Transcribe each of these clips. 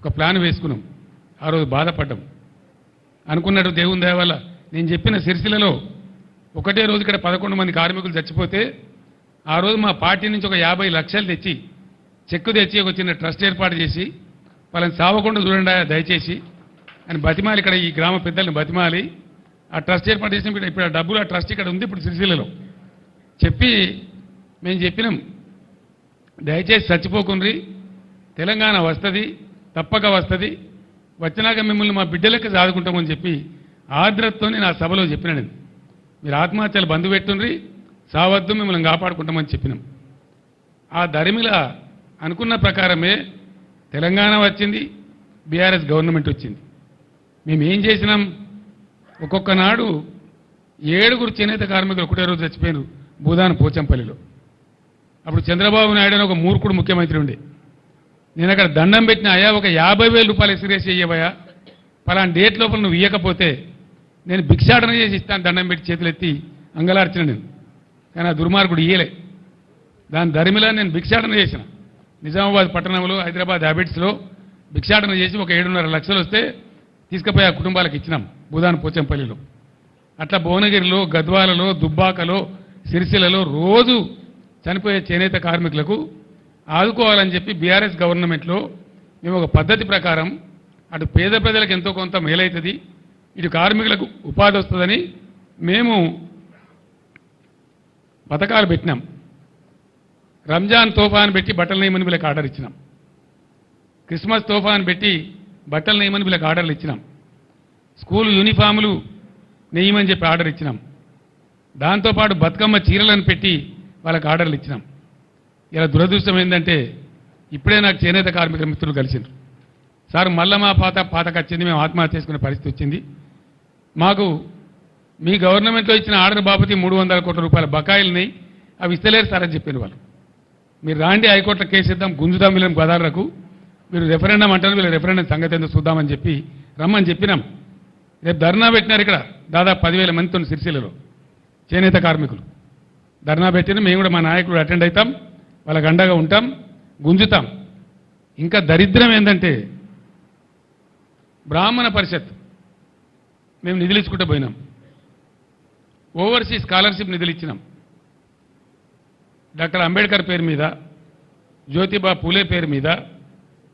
ఒక ప్లాన్ వేసుకున్నాం. ఆ రోజు బాధపడ్డాం. అనుకున్నట్టు దేవుని దేవాల నేను చెప్పిన సిరిసిలలో ఒకటే రోజు ఇక్కడ పదకొండు మంది కార్మికులు చచ్చిపోతే ఆ రోజు మా పార్టీ నుంచి ఒక యాభై లక్షలు తెచ్చి చెక్కు తెచ్చి ఒక చిన్న ట్రస్ట్ ఏర్పాటు చేసి వాళ్ళని సావకుండా చూడండి దయచేసి అని బతిమాలి ఇక్కడ ఈ గ్రామ పెద్దల్ని బతిమాలి. ఆ ట్రస్ట్ ఏర్పాటు చేసిన ఇప్పుడు ఇప్పుడు ఆ డబ్బులు ఆ ట్రస్ట్ ఇక్కడ ఉంది ఇప్పుడు సిరిసిల్లలో. చెప్పి మేము చెప్పినాం దయచేసి చచ్చిపోకుండ్రి తెలంగాణ వస్తుంది తప్పక వస్తుంది. వచ్చినాక మిమ్మల్ని మా బిడ్డలకి సాదుకుంటామని చెప్పి ఆర్ద్రతతో నేను ఆ సభలో చెప్పిన నేను. మీరు ఆత్మహత్యలు బంధు పెట్టుండ్రి సావద్దు మిమ్మల్ని కాపాడుకుంటామని చెప్పినాం. ఆ దరిమిల అనుకున్న ప్రకారమే తెలంగాణ వచ్చింది బీఆర్ఎస్ గవర్నమెంట్ వచ్చింది. మేము ఏం చేసినాం? ఒక్కొక్క నాడు ఏడుగురు చేనేత కార్మికులు ఒకటే రోజు చచ్చిపోయారు భూదాన్ పోచంపల్లిలో. అప్పుడు చంద్రబాబు నాయుడు అని ఒక మూర్ఖుడు ముఖ్యమంత్రి ఉండే. నేను అక్కడ దండం పెట్టిన అయ్యా ఒక యాభై వేల రూపాయలు ఎసిరేసి ఇయ్యవయ్యా పలానా డేట్ లోపల నువ్వు ఇయ్యకపోతే నేను భిక్షాటన చేసి ఇస్తాను దండం పెట్టి చేతులు ఎత్తి అంగలార్చిన నేను. కానీ ఆ దుర్మార్గుడు ఇయ్యలే. దాని ధరిమిలా నేను భిక్షాటన చేసిన. నిజామాబాద్ పట్టణంలో హైదరాబాద్ హ్యాబిట్స్లో భిక్షాటన చేసి ఒక ఏడున్నర లక్షలు వస్తే తీసుకుపోయి ఆ కుటుంబాలకు ఇచ్చినాం భూదాన పోచంపల్లిలో. అట్లా భువనగిరిలో గద్వాలలో దుబ్బాకలో సిరిసిలలో రోజు చనిపోయే చేనేత కార్మికులకు ఆదుకోవాలని చెప్పి బీఆర్ఎస్ గవర్నమెంట్లో మేము ఒక పద్ధతి ప్రకారం అటు పేద ప్రజలకు ఎంతో కొంత మేలవుతుంది ఇటు కార్మికులకు ఉపాధి వస్తుందని మేము పథకాలు పెట్టినాం. రంజాన్ తోఫాన్ పెట్టి బట్టల నేమని వీళ్ళకి ఆర్డర్ ఇచ్చినాం. క్రిస్మస్ తోఫాన్ పెట్టి బట్టల నేమని వీళ్ళకి ఆర్డర్లు ఇచ్చినాం. స్కూల్ యూనిఫాములు నెయ్యమని చెప్పి ఆర్డర్ ఇచ్చినాం. దాంతోపాటు బతుకమ్మ చీరలను పెట్టి వాళ్ళకి ఆర్డర్లు ఇచ్చినాం. ఇలా దురదృష్టం ఏంటంటే ఇప్పుడే నాకు చేనేత కార్మికుల మిత్రులు కలిసిండ్రు. సార్ మళ్ళా మా పాత పాతకు వచ్చింది మేము ఆత్మహత్య చేసుకునే పరిస్థితి వచ్చింది. మాకు మీ గవర్నమెంట్లో ఇచ్చిన ఆర్డర్ బాపతి మూడు వందల కోట్ల రూపాయల బకాయిలున్నాయి అవి ఇస్తలేరు సార్ అని చెప్పిన వాళ్ళు. మీరు రాండి హైకోర్టులో కేసు ఇద్దాం గుంజుదాం వీళ్ళని గోదావరకు మీరు రెఫరెండం అంటారు వీళ్ళ రెఫరెండం సంగతి ఏందో చూద్దామని చెప్పి రమ్మని చెప్పినాం. రేపు ధర్నా పెట్టినారు ఇక్కడ దాదాపు పదివేల మందితో సిరిసిల్లలో చేనేత కార్మికులు. ధర్నా పెట్టిన మేము కూడా మా నాయకుడు అటెండ్ అవుతాం. వాళ్ళకి అండగా ఉంటాం గుంజుతాం. ఇంకా దరిద్రం ఏంటంటే బ్రాహ్మణ పరిషత్ మేము నిధులు ఇచ్చుకుంటూ పోయినాం. ఓవర్సీస్ స్కాలర్షిప్ నిధులు ఇచ్చినాం డాక్టర్ అంబేద్కర్ పేరు మీద జ్యోతిబా పూలే పేరు మీద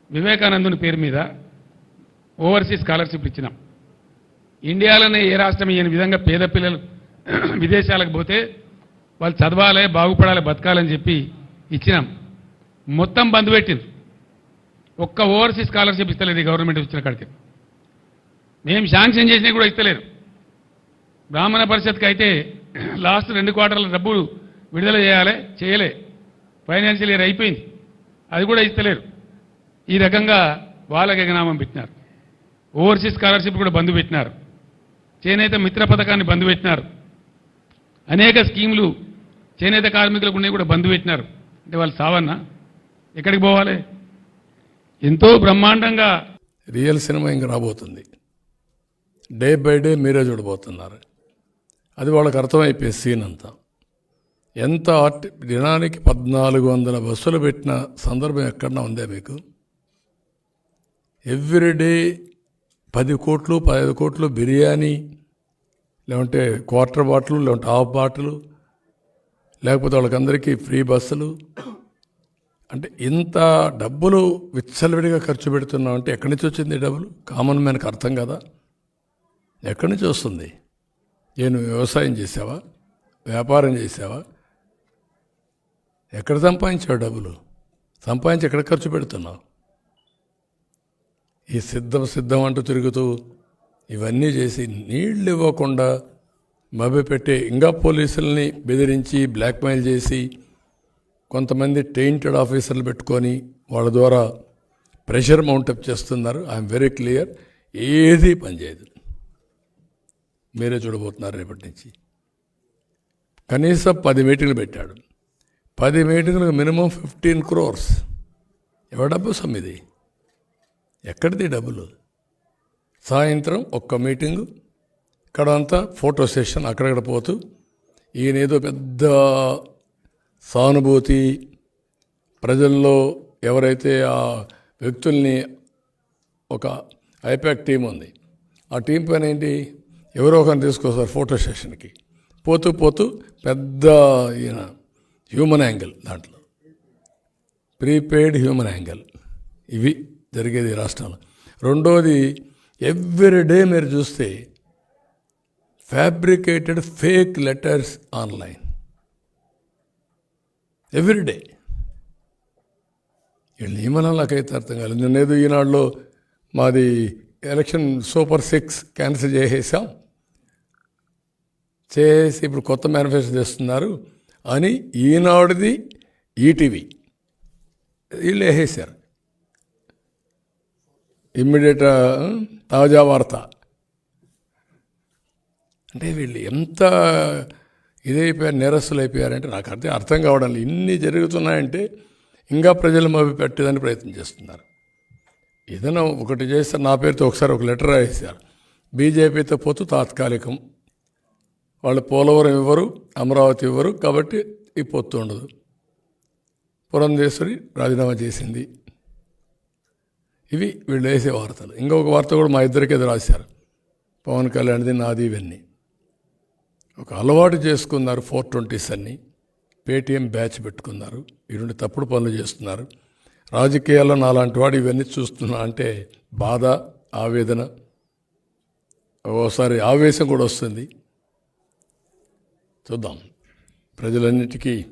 వివేకానందుని పేరు మీద ఓవర్సీస్ స్కాలర్షిప్ ఇచ్చినాం. ఇండియాలోనే ఏ రాష్ట్రం ఇయ్యని విధంగా పేద పిల్లలు విదేశాలకు పోతే వాళ్ళు చదవాలి బాగుపడాలి బతకాలని చెప్పి ఇచ్చినాం. మొత్తం బంద్ పెట్టింది ఒక్క ఓవర్సీస్ స్కాలర్షిప్ ఇస్తలేదు గవర్నమెంట్ ఇచ్చిన కాడికి. మేము శాంక్షన్ చేసినా కూడా ఇస్తలేరు. బ్రాహ్మణ పరిషత్కి అయితే లాస్ట్ రెండు క్వార్టర్ల డబ్బులు విడుదల చేయాలి చేయలే. ఫైనాన్షియల్ ఇయర్ అయిపోయింది. అది కూడా ఇస్తలేరు. ఈ రకంగా వాళ్ళకి ఎగనామం పెట్టినారు. ఓవర్సీస్ స్కాలర్షిప్ కూడా బంద్ పెట్టినారు. చేనేత మిత్ర పథకాన్ని బంద్ పెట్టినారు. అనేక స్కీములు చేనేత కార్మికులకు ఉన్నాయి కూడా బంద్ పెట్టినారు. అంటే వాళ్ళు సావన్నా? ఎక్కడికి పోవాలి? ఎంతో బ్రహ్మాండంగా రియల్ సినిమా ఇంకా రాబోతుంది. డే బై డే మీరే చూడబోతున్నారు. అది వాళ్ళకి అర్థమైపోయే సీన్ అంతా. ఎంత ఆర్టి దినానికి పద్నాలుగు వందల బస్సులు పెట్టిన సందర్భం ఎక్కడన్నా ఉందే మీకు? ఎవ్రీడే పది కోట్లు పదహైదు కోట్లు బిర్యానీ లేకుంటే క్వార్టర్ బాటిల్ లేకుంటే హాఫ్ బాటిల్ లేకపోతే వాళ్ళకందరికీ ఫ్రీ బస్సులు. అంటే ఇంత డబ్బులు విచ్చలవిడిగా ఖర్చు పెడుతున్నాం అంటే ఎక్కడి నుంచి వచ్చింది డబ్బులు? కామన్ మ్యాన్కి అర్థం కదా. ఎక్కడి నుంచి వస్తుంది? నేను వ్యవసాయం చేసావా వ్యాపారం చేసావా ఎక్కడ సంపాదించావు డబ్బులు? సంపాదించి ఎక్కడ ఖర్చు పెడుతున్నావు? ఈ సిద్ధం సిద్ధం అంటూ తిరుగుతూ ఇవన్నీ చేసి నీళ్ళు ఇవ్వకుండా మభ్యపెట్టే ఇంకా పోలీసుల్ని బెదిరించి బ్లాక్మెయిల్ చేసి కొంతమంది టెయింటెడ్ ఆఫీసర్లు పెట్టుకొని వాళ్ళ ద్వారా ప్రెషర్ మౌంటప్ చేస్తున్నారు. I'm very clear. ఏది పనిచేయదు. మీరే చూడబోతున్నారు రేపటి నుంచి. కనీసం పది మీటింగ్లు పెట్టాడు. పది మీటింగ్లకు మినిమం ఫిఫ్టీన్ క్రోర్స్. ఎవరి డబ్బు సమ్మిది? ఎక్కడిది డబ్బులు? సాయంత్రం ఒక్క మీటింగు ఇక్కడ అంతా ఫోటో సెషన్ అక్కడక్కడ పోతూ ఈయన ఏదో పెద్ద సానుభూతి ప్రజల్లో ఎవరైతే ఆ వ్యక్తుల్ని ఒక ఐపాక్ టీం ఉంది ఆ టీం పైన ఏంటి ఎవరో ఒకరిని తీసుకొస్తారు ఫోటో సెషన్కి. పోతూ పోతూ పెద్ద ఈయన హ్యూమన్ యాంగిల్ దాంట్లో. Prepaid human angle. ఇవి జరిగేది రాష్ట్రంలో. రెండోది ఎవ్రీ డే మీరు చూస్తే fabricated fake letters online every day వీళ్ళు ఏమన్నా నాకైతే అర్థం కాలేదు. నేనేదో ఈనాడులో మాది ఎలక్షన్ సూపర్ సిక్స్ క్యాన్సిల్ చేసేసాం. చేసి ఇప్పుడు కొత్త మేనిఫెస్టో చేస్తున్నారు అని ఈనాడుది ఈటీవీ. వీళ్ళు వేసేసారు ఇమ్మీడియట్ తాజా వార్త. అంటే వీళ్ళు ఎంత ఇదైపోయారు నిరస్సులు అయిపోయారంటే నాకు అర్థం అర్థం కావడం లేదు. ఇన్ని జరుగుతున్నాయంటే ఇంకా ప్రజలు మభి పెట్టేదని ప్రయత్నం చేస్తున్నారు. ఏదైనా ఒకటి చేస్తే నా పేరుతో ఒకసారి ఒక లెటర్ రాసేశారు. బీజేపీతో పోతూ తాత్కాలికం. వాళ్ళు పోలవరం ఇవ్వరు అమరావతి ఇవ్వరు కాబట్టి ఈ పొత్తు ఉండదు. పురంధేశ్వరి రాజీనామా చేసింది. ఇవి వీళ్ళు వేసే వార్తలు. ఇంకొక వార్త కూడా మా ఇద్దరికి ఎదురు రాశారు. పవన్ కళ్యాణ్ది నాది ఇవన్నీ. ఒక అలవాటు చేసుకున్నారు ఫోర్ ట్వంటీస్ అన్ని. పేటీఎం బ్యాచ్ పెట్టుకున్నారు. ఈ రెండు తప్పుడు పనులు చేస్తున్నారు. రాజకీయాల్లో నాలాంటి వాడు ఇవన్నీ చూస్తున్నా అంటే బాధ ఆవేదన ఓసారి ఆవేశం కూడా వస్తుంది. చూద్దాం. ప్రజలన్నిటికీ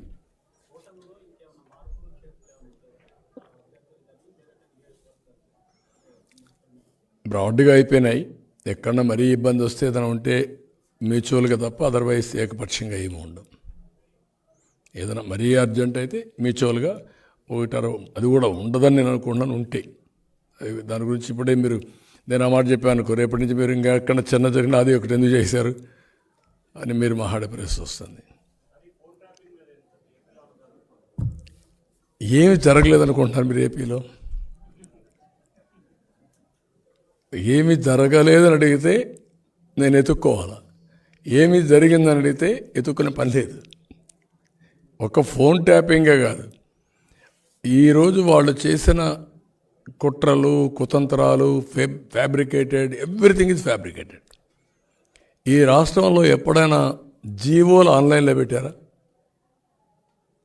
బ్రాడ్గా అయిపోయినాయి. ఎక్కడన్నా మరీ ఇబ్బంది వస్తే ఏదైనా ఉంటే మ్యూచువల్గా తప్ప అదర్వైజ్ ఏకపక్షంగా ఏమి ఉండదు. ఏదైనా మరీ అర్జెంట్ అయితే మ్యూచువల్గా ఒకటారు అది కూడా ఉండదని నేను అనుకుంటున్నాను ఉంటే. దాని గురించి ఇప్పుడే మీరు నేను ఆ మాట చెప్పాను అనుకో రేపటి నుంచి మీరు ఇంకా ఎక్కడ చిన్న జరిగినా అది ఒకటి ఎందుకు చేశారు అని మీరు మాట్లాడే పరిస్థితి వస్తుంది. ఏమి జరగలేదనుకుంటున్నారు మీరు ఏపీలో? ఏమి జరగలేదని అడిగితే నేను ఎత్తుక్కోవాలా? ఏమి జరిగిందని అడిగితే ఎత్తుక్కునే పని లేదు. ఒక ఫోన్ ట్యాపింగే కాదు. ఈరోజు వాళ్ళు చేసిన కుట్రలు కుతంత్రాలు ఫే ఫ్యాబ్రికేటెడ్ ఎవ్రీథింగ్ ఇస్ ఫ్యాబ్రికేటెడ్ ఈ రాష్ట్రంలో ఎప్పుడైనా జీవోలు ఆన్లైన్లో పెట్టారా?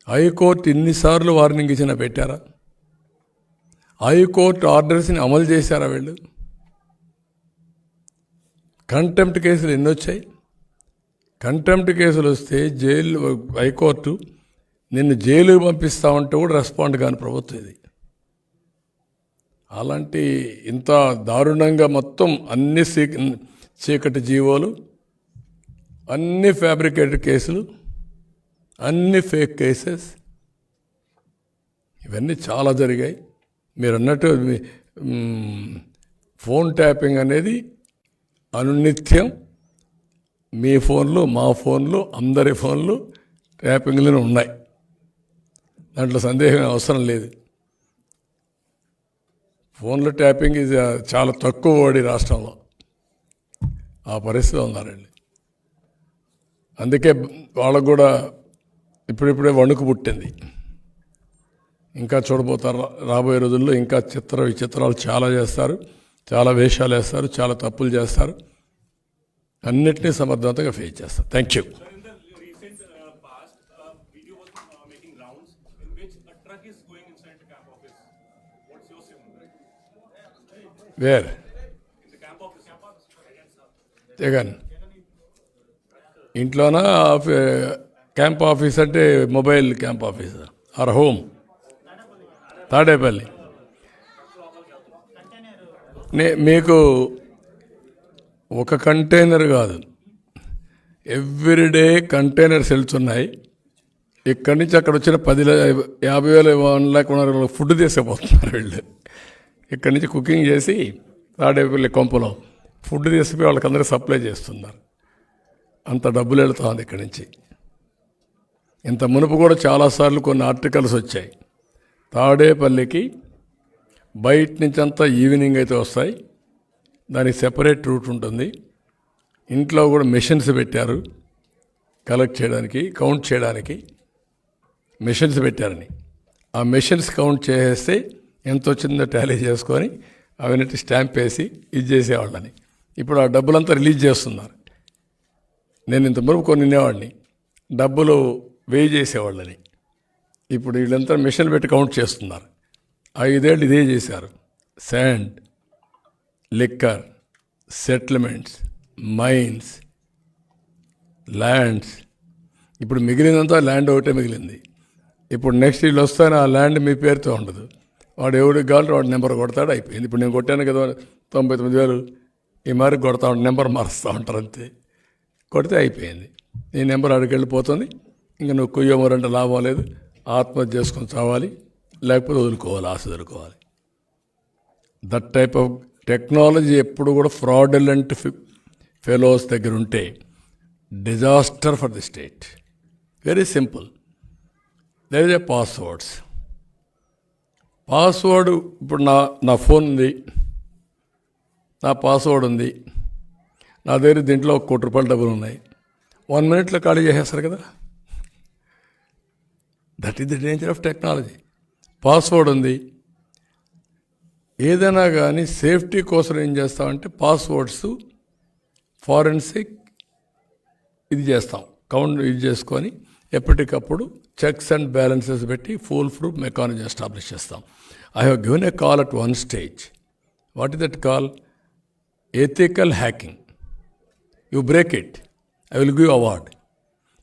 హైకోర్టు ఇన్నిసార్లు వార్నింగ్ ఇచ్చినా పెట్టారా? హైకోర్టు ఆర్డర్స్ని అమలు చేశారా వీళ్ళు? కంటెంప్ట్ కేసులు ఎన్ని వచ్చాయి కంటెంప్ట్ కేసులు వస్తే జైలు హైకోర్టు నిన్ను జైలుకి పంపిస్తామంటే కూడా రెస్పాండ్ కాని ప్రభుత్వం ఇది. అలాంటి ఇంత దారుణంగా మొత్తం అన్ని సీ- చీకటి జీవోలు అన్ని ఫ్యాబ్రికేటెడ్ కేసులు అన్ని ఫేక్ కేసెస్ ఇవన్నీ చాలా జరిగాయి. మీరు అన్నట్టు ఫోన్ ట్యాపింగ్ అనేది అనునిత్యం. మీ ఫోన్లు మా ఫోన్లు అందరి ఫోన్లు ట్యాపింగ్లోనే ఉన్నాయి. దాంట్లో సందేహం అవసరం లేదు. ఫోన్లు ట్యాపింగ్ ఇది చాలా తక్కువ వాడి రాష్ట్రంలో. ఆ పరిస్థితి ఉన్నారండి. అందుకే వాళ్ళకు కూడా ఇప్పుడిప్పుడే వణుకు పుట్టింది. ఇంకా చూడబోతారు రాబోయే రోజుల్లో ఇంకా చిత్ర విచిత్రాలు చాలా చేస్తారు. చాలా వేషాలు వేస్తారు చాలా తప్పులు చేస్తారు. అన్నిటినీ సమర్థవంతంగా ఫేస్ చేస్తారు thank you uh, uh? Where. Jagan ఇంట్లోనా క్యాంప్ ఆఫీస్ అంటే mobile camp office or home Tadepalli నే మీకు ఒక కంటైనర్ కాదు. ఎవ్రీడే కంటైనర్స్ వెళ్తున్నాయి ఇక్కడి నుంచి అక్కడ వచ్చిన పది యాభై వేల వన్ ల్యాక్ వన్ ఫుడ్ తీసుకుపోతున్నారు వీళ్ళు. ఇక్కడి నుంచి కుకింగ్ చేసి తాడేపల్లి కొంపలో ఫుడ్ తీసుకుపోయి వాళ్ళకందరూ సప్లై చేస్తున్నారు. అంత డబ్బులు వెళుతుంది ఇక్కడి నుంచి. ఇంత మునుపు కూడా చాలాసార్లు కొన్ని ఆర్టికల్స్ వచ్చాయి. తాడేపల్లికి బయట నుంచి అంతా ఈవినింగ్ అయితే వస్తాయి. దానికి సెపరేట్ రూట్ ఉంటుంది. ఇంట్లో కూడా మెషిన్స్ పెట్టారు. కలెక్ట్ చేయడానికి కౌంట్ చేయడానికి మెషిన్స్ పెట్టారని. ఆ మెషిన్స్ కౌంట్ చేసేస్తే ఎంత వచ్చిందో టాలీ చేసుకొని అవన్నీ స్టాంప్ వేసి ఇది చేసేవాళ్ళని. ఇప్పుడు ఆ డబ్బులంతా రిలీజ్ చేస్తున్నారు. నేను ఇంతవరకు కొన్ని వినేవాడిని డబ్బులు వేయి చేసేవాళ్ళని. ఇప్పుడు వీళ్ళంతా మిషన్ పెట్టి కౌంట్ చేస్తున్నారు. ఐదేళ్ళు ఇదే చేశారు. Sand liquor settlements mines lands ఇప్పుడు మిగిలినంతా ల్యాండ్ ఒకటే మిగిలింది. ఇప్పుడు నెక్స్ట్ వీళ్ళు వస్తానే ఆ ల్యాండ్ మీ పేరుతో ఉండదు. వాడు ఎవడికి కావాలంటే వాడు నెంబర్ కొడతాడు అయిపోయింది. ఇప్పుడు నేను కొట్టాను కదా తొంభై తొమ్మిది వేలు ఈ మరి కొడతా ఉంటాను నెంబర్ మారుస్తూ ఉంటారు అంతే. కొడితే అయిపోయింది. నీ నెంబర్ అడిగి వెళ్ళిపోతుంది. ఇంకా నువ్వు కుయ్యమరంటే లాభం లేదు ఆత్మహత్య చేసుకొని చావాలి లేకపోతే వదులుకోవాలి ఆశ వదులుకోవాలి. దట్ టైప్ ఆఫ్ టెక్నాలజీ ఎప్పుడు కూడా ఫ్రాడలెంట్ ఫెలోస్ దగ్గర ఉంటే disaster for the state. Very simple. There is a passwords password ఇప్పుడు నా నా ఫోన్ ఉంది. నా పాస్వర్డ్ ఉంది. నా దగ్గర దీంట్లో ఒక కోటి రూపాయల డబ్బులు ఉన్నాయి. వన్ మినిట్లో ఖాళీ చేసేస్తారు కదా? That is the danger of technology password ఉంది. ఏదైనా కానీ సేఫ్టీ కోసం ఏం చేస్తామంటే పాస్వర్డ్స్ ఫారెన్సిక్ ఇది చేస్తాం. కౌంట్ ఇది చేసుకొని ఎప్పటికప్పుడు చెక్స్ అండ్ బ్యాలెన్సెస్ పెట్టి ఫుల్ ప్రూఫ్ మెకానిజం ఎస్టాబ్లిష్ చేస్తాం. I have given a call at one stage. What is that call? Ethical hacking. You break it. I will give award.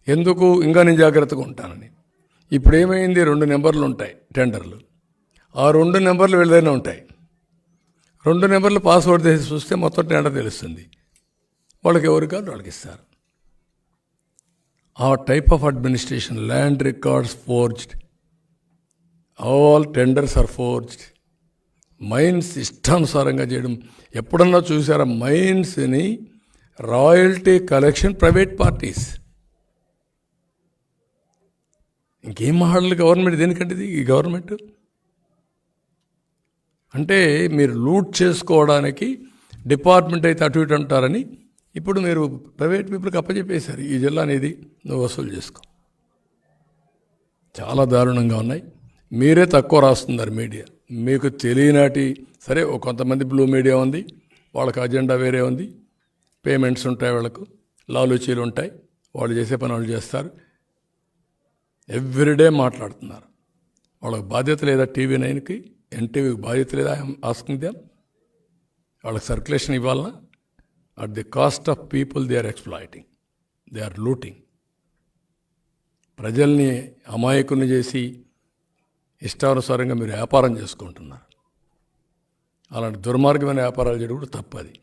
ఎందుకు? ఇంకా నేను జాగ్రత్తగా ఉంటానని. ఇప్పుడు ఏమైంది? రెండు నెంబర్లు ఉంటాయి టెండర్లు. ఆ రెండు నెంబర్లు వీళ్ళదైనా ఉంటాయి. రెండు నెంబర్లు పాస్వర్డ్ తీసి చూస్తే మొత్తం టెండర్ తెలుస్తుంది. వాళ్ళకి ఎవరు కాదు వాళ్ళకి ఇస్తారు. ఆ type of administration land records forged all tenders are forged mines ఇష్టానుసారంగా చేయడం. ఎప్పుడన్నా చూసారా? మైన్స్ని రాయల్టీ కలెక్షన్ ప్రైవేట్ పార్టీస్ ఇంకేం మాట్లాడాలి గవర్నమెంట్ దేనికంటే ఇది? ఈ గవర్నమెంట్ అంటే మీరు లూట్ చేసుకోవడానికి డిపార్ట్మెంట్ అయితే అటు ఇటు అంటారని ఇప్పుడు మీరు ప్రైవేట్ పీపుల్కి అప్పచెప్పేశారు ఈ జిల్లా అనేది నువ్వు వసూలు చేసుకో. చాలా దారుణంగా ఉన్నాయి. మీరే తక్కువ రాస్తున్నారు మీడియా. మీకు తెలియనాటి సరే ఒక కొంతమంది బ్లూ మీడియా ఉంది వాళ్ళకి అజెండా వేరే ఉంది. పేమెంట్స్ ఉంటాయి వాళ్ళకు లాలూచీలు ఉంటాయి వాళ్ళు చేసే పని వాళ్ళు చేస్తారు ఎవ్రీడే మాట్లాడుతున్నారు. వాళ్ళకి బాధ్యత లేదా టీవీ నైన్కి ఎన్టీవీకి బాధ్యత లేదా ఆస్కింగ్ దెమ్ వాళ్ళకి సర్క్యులేషన్ ఇవ్వాలన్నా at the cost of people they are exploiting they are looting ప్రజల్ని అమాయకుని చేసి ఇష్టానుసారంగా మీరు వ్యాపారం చేసుకుంటున్నారు. అలాంటి దుర్మార్గమైన వ్యాపారాలు చేయడం కూడా తప్పది